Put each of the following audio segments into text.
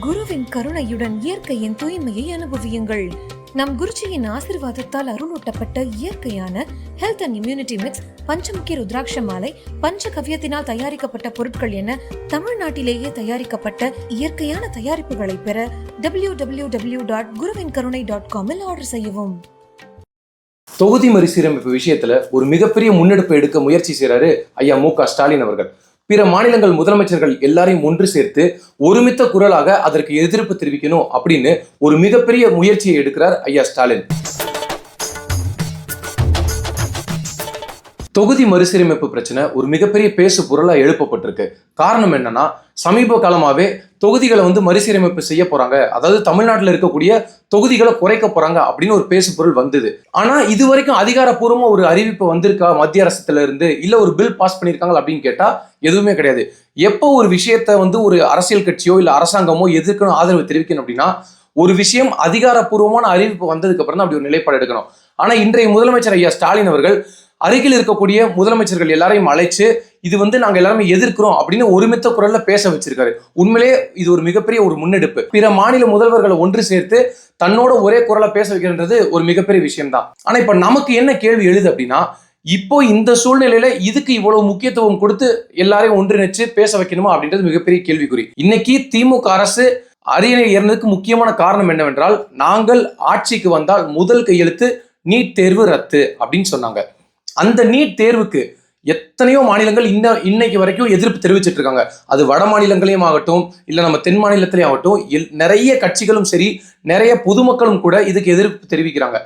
குருவின் கருணையுடன் இயற்கையின் தூய்மையை அனுபவியுங்கள். நம் குருஜியின் ஆசிர்வாதத்தால் அருளூட்டப்பட்ட இயற்கையான health and immunity mix Panchamukhi rudraksha மாலை பஞ்ச கவ்யத்தினால் தயாரிக்கப்பட்ட பொருட்கள் என தமிழ்நாட்டிலேயே தயாரிக்கப்பட்ட இயற்கையான தயாரிப்புகளை பெற டபிள்யூ டபிள்யூ டபிள்யூ டாட் குருவின் கருணை டாட் காமில் ஆர்டர் செய்யவும். தொகுதி மறுசீரமைப்பு விஷயத்துல ஒரு மிகப்பெரிய முன்னெடுப்பு எடுக்க முயற்சி செய்றாரு ஐயா மு க ஸ்டாலின் அவர்கள். பிற மாநிலங்கள் முதலமைச்சர்கள் எல்லாரையும் ஒன்று சேர்த்து ஒருமித்த குரலாக அதற்கு எதிர்ப்பு தெரிவிக்கணும் அப்படின்னு ஒரு மிகப்பெரிய முயற்சியை எடுக்கிறார் ஐயா ஸ்டாலின். தொகுதி மறுசீரமைப்பு பிரச்சனை ஒரு மிகப்பெரிய பேசு பொருளாக எழுப்பப்பட்டிருக்கு. காரணம் என்னன்னா சமீப காலமாகவே தொகுதிகளை வந்து மறுசீரமைப்பு செய்ய போறாங்க. அதாவது தமிழ்நாட்டில் இருக்கக்கூடிய தொகுதிகளை குறைக்க போறாங்க அப்படின்னு ஒரு பேசு பொருள் வந்தது. ஆனா இது வரைக்கும் அதிகாரப்பூர்வமா ஒரு அறிவிப்பு வந்திருக்கா மத்திய அரசுல இருந்து? இல்ல ஒரு பில் பாஸ் பண்ணியிருக்காங்க அப்படின்னு கேட்டா எதுவுமே கிடையாது. எப்போ ஒரு விஷயத்த வந்து ஒரு அரசியல் கட்சியோ இல்ல அரசாங்கமோ எதிர்க்கணும் ஆதரவு தெரிவிக்கணும் அப்படின்னா ஒரு விஷயம் அதிகாரப்பூர்வமான அறிவிப்பு வந்ததுக்கு அப்புறம் தான் அப்படி ஒரு நிலைப்பாடு எடுக்கணும். ஆனா இன்றைய முதலமைச்சர் ஐயா ஸ்டாலின் அவர்கள் அருகில் இருக்கக்கூடிய முதலமைச்சர்கள் எல்லாரையும் அழைச்சு இது வந்து நாங்க எல்லாருமே எதிர்க்கிறோம் அப்படின்னு ஒருமித்த குரல்ல பேச வச்சிருக்காரு. உண்மையிலே இது ஒரு மிகப்பெரிய ஒரு முன்னெடுப்பு. பிற மாநில முதல்வர்களை ஒன்று சேர்த்து தன்னோட ஒரே குரலை பேச வைக்கிறது ஒரு மிகப்பெரிய விஷயம்தான். ஆனா இப்ப நமக்கு என்ன கேள்வி எழுது அப்படின்னா இப்போ இந்த சூழ்நிலையில இதுக்கு இவ்வளவு முக்கியத்துவம் கொடுத்து எல்லாரையும் ஒன்றிணைச்சு பேச வைக்கணுமா அப்படின்றது மிகப்பெரிய கேள்விக்குறி. இன்னைக்கு திமுக அரசு அரியணை ஏறினதுக்கு முக்கியமான காரணம் என்னவென்றால் நாங்கள் ஆட்சிக்கு வந்தால் முதல் கையெழுத்து நீட் தேர்வு ரத்து அப்படின்னு சொன்னாங்க. அந்த நீட் தேர்வுக்கு எத்தனையோ மாநிலங்கள் இன்ன இன்னைக்கு வரைக்கும் எதிர்ப்பு தெரிவிச்சிட்டு இருக்காங்க அது வட மாநிலங்களையும் ஆகட்டும் இல்லை நம்ம தென் மாநிலத்திலையும் ஆகட்டும் எல்- நிறைய கட்சிகளும் சரி நிறைய பொதுமக்களும் கூட இதுக்கு எதிர்ப்பு தெரிவிக்கிறாங்க.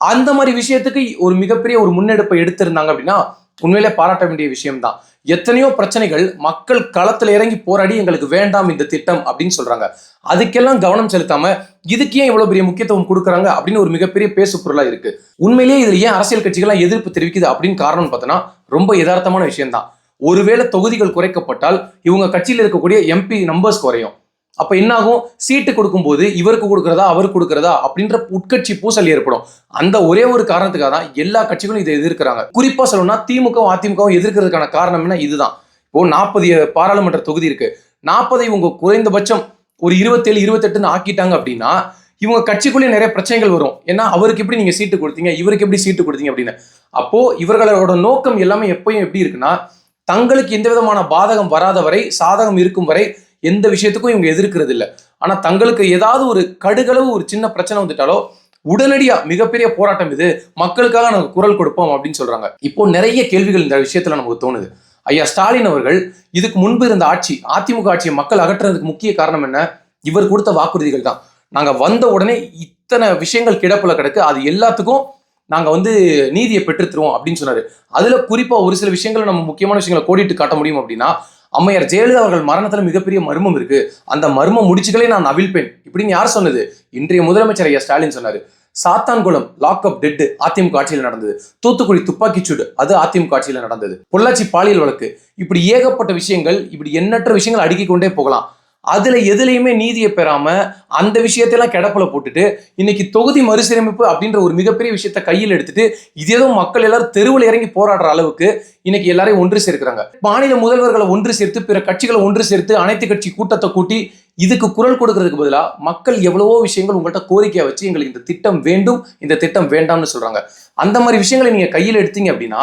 அந்த மாதிரி விஷயத்துக்கு ஒரு மிகப்பெரிய ஒரு முன்னெடுப்பை எடுத்திருந்தாங்க அப்படின்னா உண்மையிலே பாராட்ட வேண்டிய விஷயம்தான். எத்தனையோ பிரச்சனைகள் மக்கள் களத்துல இறங்கி போராடி எங்களுக்கு வேண்டாம் இந்த திட்டம் அப்படின்னு சொல்றாங்க. அதுக்கெல்லாம் கவனம் செலுத்தாம இதுக்கு ஏன் இவ்வளவு பெரிய முக்கியத்துவம் கொடுக்குறாங்க அப்படின்னு ஒரு மிகப்பெரிய பேசு பொருளா இருக்கு. உண்மையிலேயே இதுல ஏன் அரசியல் கட்சிகள்லாம் எதிர்ப்பு தெரிவிக்குது அப்படின்னு காரணம் பார்த்தோன்னா ரொம்ப யதார்த்தமான விஷயம்தான். ஒருவேளை தொகுதிகள் குறைக்கப்பட்டால் இவங்க கட்சியில் இருக்கக்கூடிய எம்பி நம்பர்ஸ் குறையும். அப்ப என்ன ஆகும் சீட்டு கொடுக்கும்போது இவருக்கு கொடுக்கறதா அவருக்கு கொடுக்கறதா அப்படின்ற உட்கட்சி பூசல் ஏற்படும். அந்த ஒரே ஒரு காரணத்துக்காக தான் எல்லா கட்சிகளும் இதை எதிர்க்கிறாங்க. குறிப்பா சொல்லணும்னா திமுகவும் அதிமுகவும் எதிர்க்கிறதுக்கான காரணம் என்ன? இதுதான். இப்போ நாற்பது பாராளுமன்ற தொகுதி இருக்கு. நாற்பதை இவங்க குறைந்தபட்சம் ஒரு இருபத்தேழு இருபத்தெட்டுன்னு ஆக்கிட்டாங்க அப்படின்னா இவங்க கட்சிக்குள்ளேயே நிறைய பிரச்சனைகள் வரும். ஏன்னா அவருக்கு எப்படி நீங்க சீட்டு கொடுத்தீங்க? இவருக்கு எப்படி சீட்டு கொடுத்தீங்க அப்படின்னு. அப்போ இவர்களோட நோக்கம் எல்லாமே எப்பயும் எப்படி இருக்குன்னா தங்களுக்கு எந்த விதமான பாதகம் வராத வரை சாதகம் இருக்கும் வரை எந்த விஷயத்துக்கும் இவங்க எதிர்க்கிறது இல்லை ஆனால் தங்களுக்கு ஏதாவது ஒரு கடுகளவு ஒரு சின்ன பிரச்சனை வந்துட்டாலோ உடனடியாக மிகப்பெரிய போராட்டம் இது மக்களுக்காக நாங்கள் குரல் கொடுப்போம் அப்படின்னு சொல்கிறாங்க இப்போ நிறைய கேள்விகள் இந்த விஷயத்தில் நமக்கு தோணுது. ஐயா ஸ்டாலின் அவர்கள் இதுக்கு முன்பு இருந்த ஆட்சி அதிமுக ஆட்சியை மக்கள் அகற்றுறதுக்கு முக்கிய காரணம் என்ன? இவர் கொடுத்த வாக்குறுதிகள் தான். நாங்கள் வந்த உடனே இத்தனை விஷயங்கள் கிடப்புல கிடக்கு அது எல்லாத்துக்கும் நாங்கள் வந்து நீதியை பெற்றுத்தருவோம் அப்படின்னு சொன்னார். அதில் குறிப்பாக ஒரு சில விஷயங்களை நம்ம முக்கியமான விஷயங்களை கோடிட்டு காட்ட முடியும் அப்படின்னா அம்மையார் ஜெயலலிதா அவர்கள் மரணத்துல மிகப்பெரிய மர்மம் இருக்கு. அந்த மர்ம முடிச்சுகளே நான் அவிழ்ப்பேன் இப்படின்னு யார் சொன்னது? இன்றைய முதலமைச்சர் ஐயா ஸ்டாலின் சொன்னாரு. Sathankulam lock up death AIADMK ஆட்சியில் நடந்தது. தூத்துக்குடி துப்பாக்கிச்சூடு அது அதிமுக ஆட்சியில் நடந்தது. பொள்ளாச்சி பாலியல் வழக்கு. இப்படி ஏகப்பட்ட விஷயங்கள் இப்படி எண்ணற்ற விஷயங்கள் அடுக்கிக் கொண்டே போகலாம். அதுல எதுலையுமே நீதியை பெறாம அந்த விஷயத்தெல்லாம் கிடப்பில் போட்டுட்டு இன்னைக்கு தொகுதி மறுசீரமைப்பு அப்படின்ற ஒரு மிகப்பெரிய விஷயத்த கையில் எடுத்துட்டு இது ஏதோ மக்கள் எல்லாரும் தெருவில் இறங்கி போராடுற அளவுக்கு இன்னைக்கு எல்லாரையும் ஒன்று சேர்க்கிறாங்க. மாநில முதல்வர்களை ஒன்று சேர்த்து பிற கட்சிகளை ஒன்று சேர்த்து அனைத்து கட்சி கூட்டத்தை கூட்டி இதுக்கு குரல் கொடுக்கறதுக்கு பதிலா மக்கள் எவ்வளவோ விஷயங்கள் உங்கள்கிட்ட கோரிக்கையை வச்சு எங்களுக்கு இந்த திட்டம் வேண்டும் இந்த திட்டம் வேண்டாம்னு சொல்றாங்க. அந்த மாதிரி விஷயங்களை நீங்க கையில் எடுத்தீங்க அப்படின்னா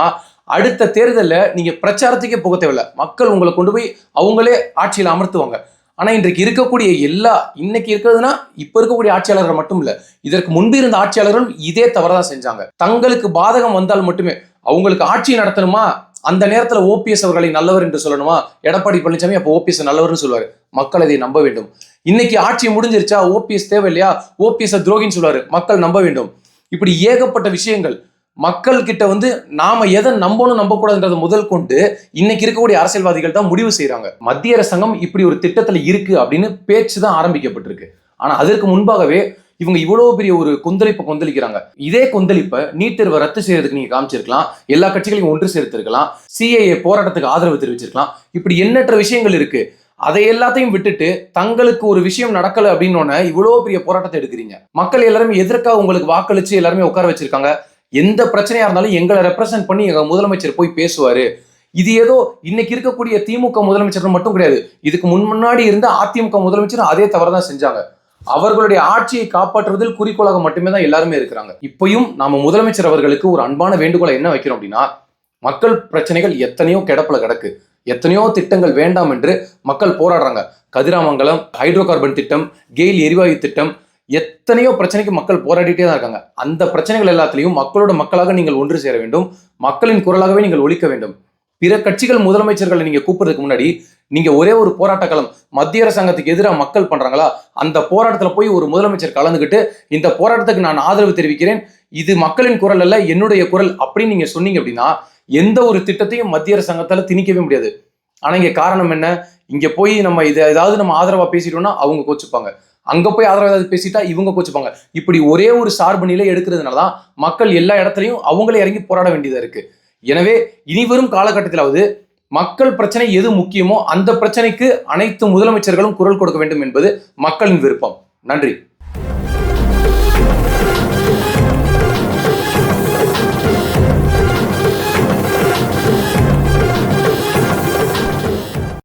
அடுத்த தேர்தலில் நீங்க பிரச்சாரத்துக்கே போக தேவையில்ல. மக்கள் உங்களை கொண்டு போய் அவங்களே ஆட்சியில் அமர்த்துவாங்க. ஆனா இன்றைக்கு இருக்கக்கூடிய எல்லா இன்னைக்கு இருக்கிறதுனா இப்ப இருக்கக்கூடிய ஆட்சியாளர்கள் மட்டும் இல்ல இதற்கு முன்பு இருந்த ஆட்சியாளர்கள் இதே தவறதான் செஞ்சாங்க. தங்களுக்கு பாதகம் வந்தால் மட்டுமே அவங்களுக்கு ஆட்சி நடத்தணுமா? அந்த நேரத்துல ஓபிஎஸ் அவர்களை நல்லவர் என்று சொல்லணுமா? எடப்பாடி பழனிசாமி அப்போ ஓபிஎஸ் நல்லவர்னு சொல்லுவாரு. மக்கள் இதை நம்ப வேண்டும். இன்னைக்கு ஆட்சி முடிஞ்சிருச்சா? ஓபிஎஸ் தேவை இல்லையா ஓபிஎஸ் துரோகின்னு சொல்லுவாரு. மக்கள் நம்ப வேண்டும். இப்படி ஏகப்பட்ட விஷயங்கள் மக்கள்கிட்ட வந்து நாம எதை நம்பணும் நம்பக்கூடாதுன்றதை முதல் கொண்டு இன்னைக்கு இருக்கக்கூடிய அரசியல்வாதிகள் தான் முடிவு செய்யறாங்க மத்திய அரசாங்கம் இப்படி ஒரு திட்டத்துல இருக்கு அப்படின்னு பேச்சு தான் ஆரம்பிக்கப்பட்டிருக்கு. ஆனா அதற்கு முன்பாகவே இவங்க இவ்வளவு பெரிய ஒரு கொந்தளிப்பை கொந்தளிக்கிறாங்க. இதே கொந்தளிப்பை நீட் தேர்வை ரத்து செய்யறதுக்கு நீங்க காமிச்சிருக்கலாம். எல்லா கட்சிகளையும் ஒன்று சேர்த்திருக்கலாம். சிஏஏ போராட்டத்துக்கு ஆதரவு தெரிவிச்சிருக்கலாம். இப்படி எண்ணற்ற விஷயங்கள் இருக்கு. அதை எல்லாத்தையும் விட்டுட்டு தங்களுக்கு ஒரு விஷயம் நடக்கல அப்படின்னு இவ்வளவு பெரிய போராட்டத்தை எடுக்கிறீங்க. மக்கள் எல்லாருமே எதற்காக உங்களுக்கு வாக்களிச்சு எல்லாருமே உட்கார வச்சிருக்காங்க? எந்த பிரச்சனையா இருந்தாலும் எங்களை ரெப்ரசென்ட் பண்ணி எங்க முதலமைச்சர் போய் பேசுவாரு. இது ஏதோ இன்னைக்கு இருக்கக்கூடிய திமுக முதலமைச்சர் மட்டும் கிடையாது. இதுக்கு முன் முன்னாடி இருந்த அதிமுக முதலமைச்சர் அதே தவறு தான் செஞ்சாங்க. அவர்களுடைய ஆட்சியை காப்பாற்றுவதில் குறிக்கோளாக மட்டுமே தான் எல்லாருமே இருக்கிறாங்க. இப்பயும் நாம முதலமைச்சர் அவர்களுக்கு ஒரு அன்பான வேண்டுகோளை என்ன வைக்கிறோம் அப்படின்னா மக்கள் பிரச்சனைகள் எத்தனையோ கிடப்பில் கிடக்கு. எத்தனையோ திட்டங்கள் வேண்டாம் என்று மக்கள் போராடுறாங்க. கதிராமங்கலம் ஹைட்ரோ கார்பன் திட்டம் கெயில் எரிவாயு திட்டம் எத்தனையோ பிரச்சனைக்கு மக்கள் போராடிட்டே தான் இருக்காங்க. அந்த பிரச்சனைகள் எல்லாத்துலேயும் மக்களோட மக்களாக நீங்கள் ஒன்று சேர வேண்டும். மக்களின் குரலாகவே நீங்கள் ஒழிக்க வேண்டும். பிற கட்சிகள் முதலமைச்சர்களை நீங்க கூப்பிடுறதுக்கு முன்னாடி நீங்க ஒரே ஒரு போராட்ட களம் மத்திய அரசாங்கத்துக்கு எதிராக மக்கள் பண்றாங்களா? அந்த போராட்டத்துல போய் ஒரு முதலமைச்சர் கலந்துக்கிட்டு இந்த போராட்டத்துக்கு நான் ஆதரவு தெரிவிக்கிறேன். இது மக்களின் குரல் அல்ல என்னுடைய குரல் அப்படின்னு நீங்க சொன்னீங்க அப்படின்னா எந்த ஒரு திட்டத்தையும் மத்திய அரசாங்கத்தால திணிக்கவே முடியாது. ஆனா இங்க காரணம் என்ன? இங்க போய் நம்ம இதை ஏதாவது நம்ம ஆதரவா பேசிட்டோம்னா அவங்க கோச்சுப்பாங்க. அங்க போய் ஆதரவு ஏதாவது பேசிட்டா இவங்க கோச்சுப்பாங்க. இப்படி ஒரே ஒரு சார்பு நிலை எடுக்கிறதுனாலதான் மக்கள் எல்லா இடத்துலையும் அவங்களே இறங்கி போராட வேண்டியதா இருக்கு. எனவே இனி வரும் காலகட்டத்திலாவது மக்கள் பிரச்சனை எது முக்கியமோ அந்த பிரச்சனைக்கு அனைத்து முதலமைச்சர்களும் குரல் கொடுக்க வேண்டும் என்பது மக்களின் விருப்பம். நன்றி.